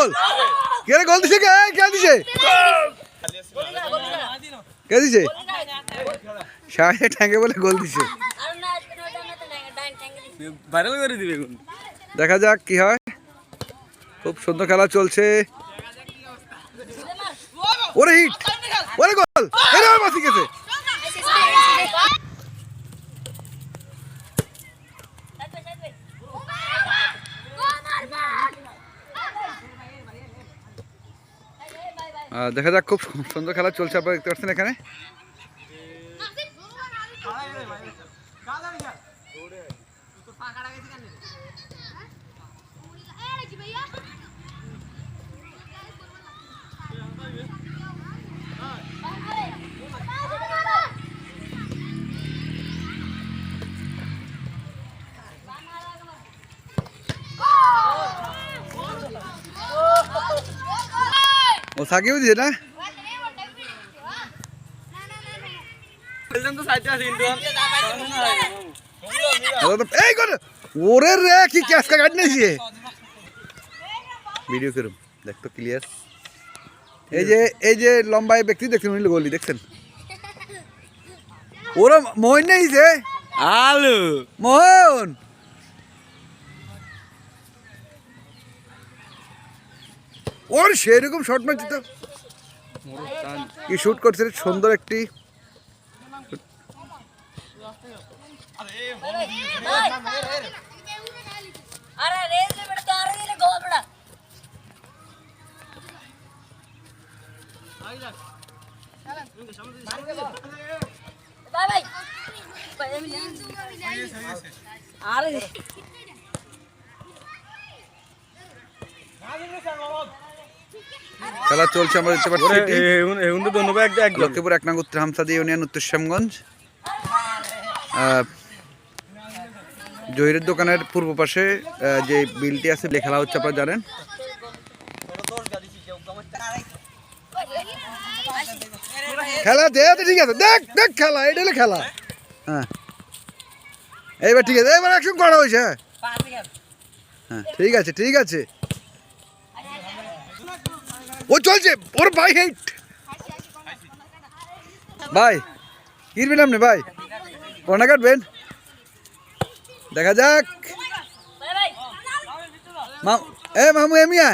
গোল। কে রে গোল দিছে? কে? কে দিছে? কে দিছে? সাহেব ঠ্যাঙ্গে বলে গোল দিছে। ভাইরাল করে দিবে দেখা যাক কি হয়। খুব সুন্দর খেলা চলছে। ওরে হিট! ওরে গোল! এরে মাসি গেছে। দেখা যাক খুব সুন্দর খেলা চলছে আপনারা দেখতে পাচ্ছেন এখানে সাকিব দিছে না? এই করে ওরে রে কি ক্যাশ কা কাট নিয়েছি ভিডিও করুম দেখ তো ক্লিয়ার এই যে এই যে লম্বায় ব্যক্তি দেখছেন উনি গলি দেখছেন? ওরা মোহন নেই যে? আলু। মোহন! ওর সেরকম শট মারছি তো। কি শুট করছে সুন্দর একটি। अरे খেলা চলছে আমরা দেখতে পাচ্ছি লক্ষ্মীপুর এক নাঙ্গুর হামসাদি ইউনিয়ন উত্তর শ্যামগঞ্জ জহিরের দোকানের পূর্ব পাশে যে বিলটি আছে খেলা হচ্ছে আপনারা জানেন। খেলা দে ঠিক আছে দেখ দেখ খেলা এটা হলে খেলা। হ্যাঁ। এইবার ঠিক আছে এবার একসঙ্গে করা হয়েছে হ্যাঁ।, হ্যাঁ ঠিক আছে ঠিক আছে। ও চলছে, ওর ভাই হেট। ভাই কিরবেন আপনি ভাই? কোনা কাটবেন? দেখা যাক। এ মামু এমিয়া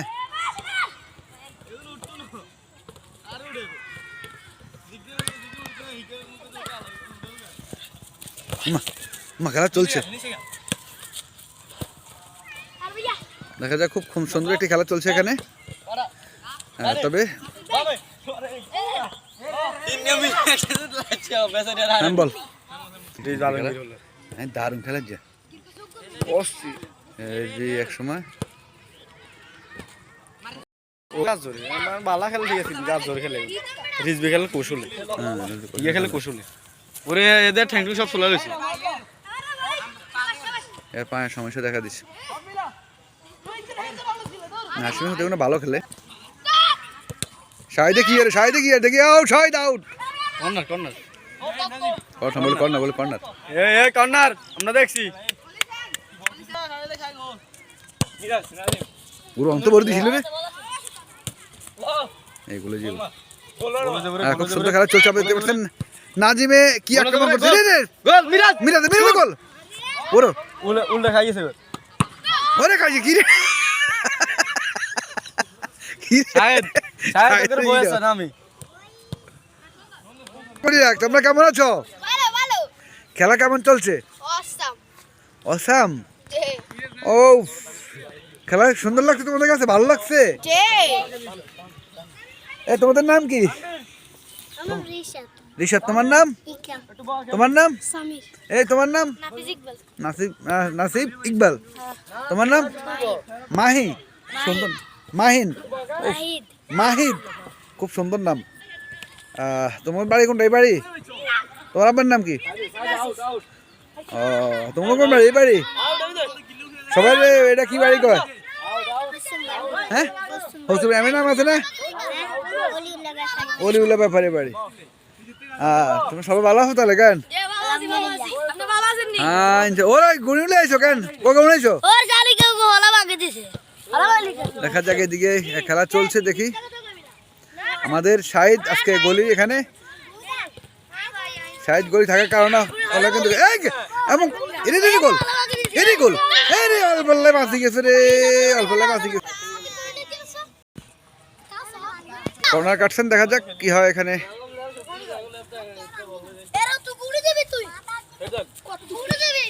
মা, খেলা চলছে। দেখা যাক, খুব খুব সুন্দর একটি খেলা চলছে এখানে। তবে? হ্যাঁ বল। হ্যাঁ দারুণ খেলার যে। এই এক সময়। বালা খেলে ঠিক আছে গাছ ধরে খেলে। রিজবি খেলে কৌশলে। হ্যাঁ ইয়ে খেলে কৌশলে। ওরে এদের ঠ্যাংটু সব চলে গেছে। এর পায়ের সমস্যা দেখা দিচ্ছে। নাসিমের সাথে কোনো ভালো খেলে। শাহিদে কি রে শাহিদে কি আর? দেখি out Shahid out corner corner. কথা বলে কর্নার বলে কর্নার। এ এ কর্নার আমরা দেখছি। পুরো অন্ত ভরে দিয়েছিল রে। এইগুলো যে খুব সুন্দর খেলা চলছে আপনি দেখতে পাচ্ছেন? নাজিমে কি আক্রমণ করছে? রে রে গোল মিরাজ। মিরাজ মিরাজ গোল। ওরো। উল্টা উল্টা খাই ওরে কাজে কি রে কি রে? শাহেদ শাহেদ শাহেদ ওদের এই বয়স যা। না আমি করি রাখ তোমরা কেমন আছো? ভালো ভালো। খেলা কেমন চলছে? অসাম। অসাম? ও খেলা সুন্দর লাগছে তোমাদের কাছে ভালো লাগছে? এ তোমাদের নাম কি? ঋষভ। তোমার নাম? তোমার নাম? এই তোমার নাম? নাসিব নাসিব ইকবাল। তোমার নাম? মাহি। সুন্দর। মাহিন। মাহিদ। খুব সুন্দর নাম। তোমার বাড়ি কোনটা? এই বাড়ি? তোমার আপনার নাম কি? ও তোমার কোন বাড়ি? এই বাড়ি? সবাই এটা কি বাড়ি কয়? হ্যাঁ? এমন নাম আছে না? অলিউল্লাহ ব্যাপারী বাড়ি। হ্যাঁ তুমি সবাই ভালো আছো তাহলে কেন? নি? হ্যাঁ ওরা গুণিলে আইছো কেন? কখন আইছো ওর গাড়ি কেউ হলা ভাগে দিছে হলা ভাগে দেখা যাক এদিকে খেলা চলছে দেখি। আমাদের শাহিদ, আজকে গলি এখানে? শাহিদ গলি থাকার কারণে ওরা কিন্তু এবং এরে রে গোল। এরে গোল। এই রে অল্পল্লায় বাঁচি গেছে রে অল্পল্লায় বাঁচি গেছে। কর্নার কাটছেন, দেখা যাক কি হয় এখানে। এরা তুই উড়ে যাবি তুই কত উড়ে যাবি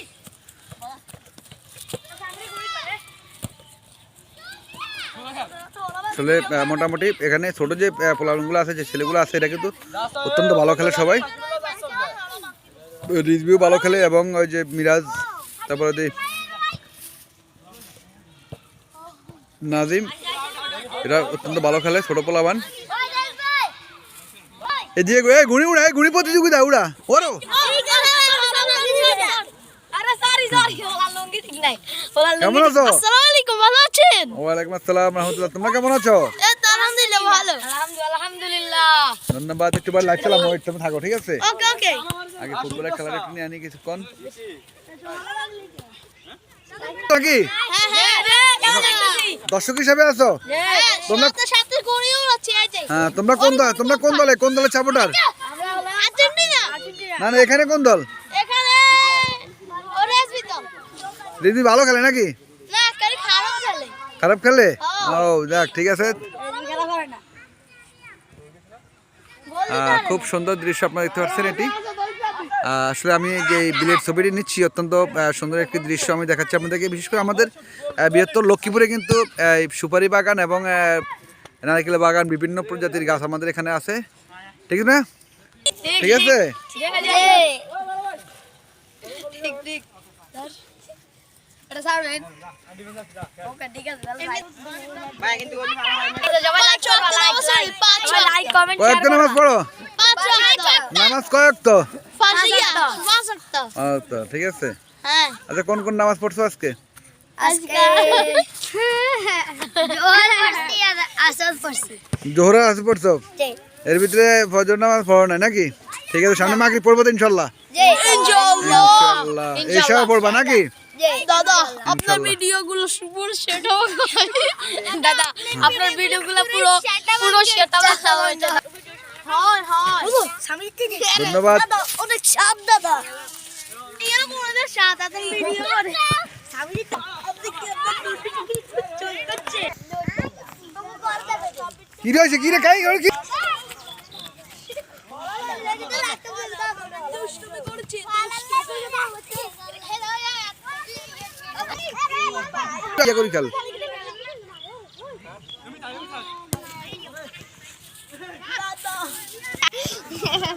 আসলে মোটামুটি এখানে ছোট যে পোলাগুলো আছে যে ছেলেগুলো আছে এটা কিন্তু অত্যন্ত ভালো খেলে সবাই। রিজভিউ ভালো খেলে এবং ওই যে মিরাজ তারপরে যে নাজিম এরা অত্যন্ত ভালো খেলে ছোট পোলাবান ঘুড়ি উড়া ঘুড়ি প্রতিযোগিতা উড়া। ওরো। কেমন আছো? ভালো আছেন? ওয়ালাইকুম আসসালাম রহমতুল্লাহ। তোমরা কেমন আছো? আলহামদুলিল্লাহ ভালো। আলহামদুলিল্লাহ ধন্যবাদ একটু বার লাইভ চালাম ওই তুমি থাকো ঠিক আছে? ওকে ওকে। আগে ফুটবলের খেলার একটু নিয়ে আনি কিছুক্ষণ। নাকি হ্যাঁ হ্যাঁ দর্শক হিসাবে আছো? তোমরা- সাথে সাথে করেও আছে এই যে। হ্যাঁ তোমরা কোন দল তোমরা কোন দলে কোন দলের সাপোর্টার না না এখানে কোন দল? এখানে দিদি ভালো খেলে নাকি? খারাপ খেলে? ও। যাক ঠিক আছে। খুব সুন্দর দৃশ্য আপনারা দেখতে পাচ্ছেন এটি। আসলে আমি যে বিলের ছবিটি নিচ্ছি অত্যন্ত সুন্দর একটি দৃশ্য আমি দেখাচ্ছি আপনাদেরকে। বিশেষ করে আমাদের বৃহত্তর লক্ষ্মীপুরে কিন্তু এই সুপারি বাগান এবং নারকেল বাগান বিভিন্ন প্রজাতির গাছ আমাদের এখানে আছে। ঠিক না? ঠিক আছে? ঠিক ঠিক। এটা সারবেন। ওকে ঠিক আছে ভাই কিন্তু লাইক কমেন্ট কয়েকটা নামাজ পড়ো। নামাজ কয়েক তো? আচ্ছা ঠিক আছে। হ্যাঁ। আচ্ছা কোন কোন নামাজ পড়ছো আজকে? আজকে জোহর আসর পড়ছো? এর ভিতরে ফজর নামাজ পড়ো না নাকি? ঠিক আছে সামনে মাগরিব পড়ব তো ইনশাল্লাহ ইনশাল্লাহ এসব পড়বা নাকি? দাদা আপনার ভিডিওগুলো পুরো সেটাও দাদা আপনার ভিডিওগুলো পুরো পুরো সেটা হয় হয়। ধন্যবাদ। অনেক সাপ দাদা। এরকম ওদের সাত হাতের ভিডিও করে। সামনে তো আপনি কি রয়েছে? কি রে? কাই কি দুষ্টুমি করছে ইয়ে করি কাল